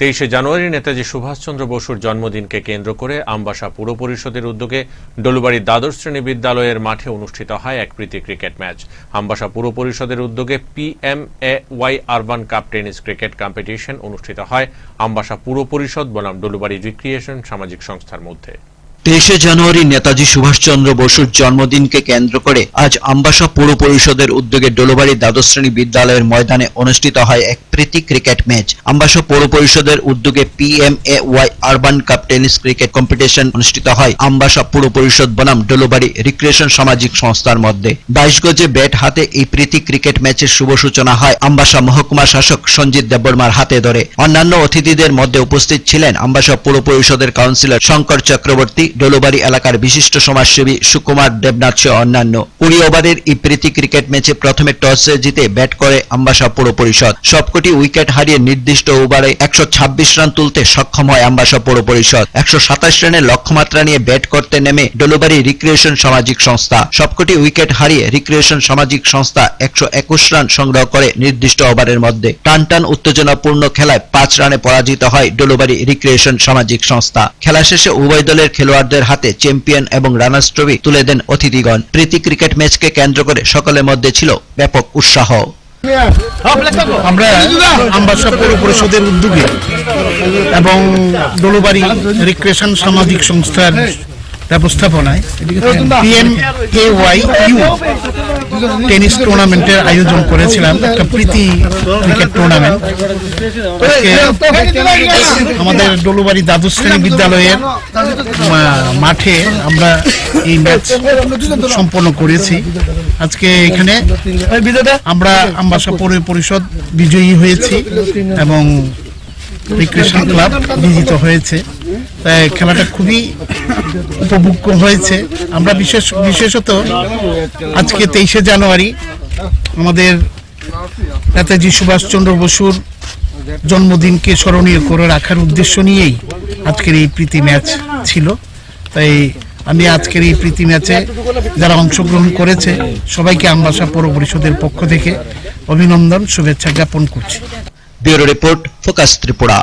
তেইশে জানুয়ারি নেতাজি সুভাষচন্দ্র বসুর জন্মদিনকে কেন্দ্র করে আমবাসা পুর পরিষদের উদ্যোগে ডলুবাড়ির দ্বাদশ শ্রেণি বিদ্যালয়ের মাঠে অনুষ্ঠিত হয় এক প্রীতি ক্রিকেট ম্যাচ। আমবাসা পুর পরিষদের উদ্যোগে P M A Y urban cup tennis cricket competition অনুষ্ঠিত হয়। আমবাসা পুর পরিষদ বনাম ডলুবাড়ি রিক্রিয়েশন সামাজিক সংস্থার মধ্যে। তেইশে জানুয়ারি নেতাজি সুভাষচন্দ্র বসুর জন্মদিনকে কেন্দ্র করে আজ আমবাসা পৌর পরিষদের উদ্যোগে ডোলোবাড়ি দ্বাদশ শ্রেণি বিদ্যালয়ের ময়দানে অনুষ্ঠিত হয় এক প্রীতি ক্রিকেট ম্যাচ। আমবাসা পৌর পরিষদের উদ্যোগে P M A Y urban cup tennis cricket competition অনুষ্ঠিত হয়। আমবাসা পৌর পরিষদ বনাম ডোলোবাড়ি রিক্রিয়েশন সামাজিক সংস্থার মধ্যে। বাইশ গজে ব্যাট হাতে এই প্রীতি ক্রিকেট ম্যাচের শুভ সূচনা হয় আমবাসা মহকুমা শাসক সঞ্জিত দেববর্মার হাতে ধরে। অন্যান্য অতিথিদের মধ্যে উপস্থিত ছিলেন আমবাসা পৌর পরিষদের কাউন্সিলর শঙ্কর চক্রবর্তী ডোলোবাড়ি এলাকার বিশিষ্ট সমাজসেবী সুকুমার দেবনাথ সহ অন্যান্য। কুড়ি ওভারের এই প্রীতি ক্রিকেট ম্যাচে প্রথমে টসে জিতে ব্যাট করে আমবাসা পৌর পরিষদ। সবকটি উইকেট হারিয়ে নির্দিষ্ট ওভারে একশো ছাব্বিশ রান তুলতে সক্ষম হয় আমবাসা পৌর পরিষদ। একশো সাতাশ রানের লক্ষ্যমাত্রা নিয়ে ব্যাট করতে নেমে ডোলোবাড়ি রিক্রিয়েশন সামাজিক সংস্থা। সবকটি উইকেট হারিয়ে রিক্রিয়েশন সামাজিক সংস্থা একশো একুশ রান সংগ্রহ করে নির্দিষ্ট ওভারের মধ্যে। টান টান উত্তেজনাপূর্ণ খেলায় পাঁচ রানে পরাজিত হয় ডোলোবাড়ি রিক্রিয়েশন সামাজিক সংস্থা। খেলা শেষে উভয় দলের খেলোয়াড়দের হাতে চ্যাম্পিয়ন এবং রানার্স ট্রফি তুলে দেন অতিথিগণ। প্রীতি ক্রিকেট ম্যাচকে কেন্দ্র করে সকলের মধ্যে ছিল ব্যাপক উৎসাহ। আমরা আমবাসা পৌর পরিষদের উদ্যোগে এবং দোলবাড়ি রিক্রিয়েশন সামাজিক সংস্থার ব্যবস্থাপনায় P M A Y U tennis টুর্নামেন্টের আয়োজন করেছিলাম একটা প্রীতি ক্রিকেট টুর্নামেন্ট আমাদের ডলুবাড়ি দ্বাদশ শ্রেণি বিদ্যালয়ের মাঠে আমরা এই ম্যাচ সম্পন্ন করেছি আজকে এখানে আমরা আমবাসা পৌর পরিষদ বিজয়ী হয়েছি এবং রিক্রেশন ক্লাব বিজিত হয়েছে। তাই খেলাটা খুবই উপভোগ্য হয়েছে। আমরা বিশেষ বিশেষত আজকে তেইশে জানুয়ারি আমাদের নেতাজি সুভাষচন্দ্র বসুর জন্মদিনকে স্মরণীয় করে রাখার উদ্দেশ্য নিয়েই আজকের এই প্রীতি ম্যাচ ছিল। তাই আমি আজকের এই প্রীতি ম্যাচে যারা অংশগ্রহণ করেছে, সবাইকে আমবাসা পৌর পরিষদের পক্ষ থেকে অভিনন্দন, শুভেচ্ছা জ্ঞাপন করছি। Bureau report focus Tripura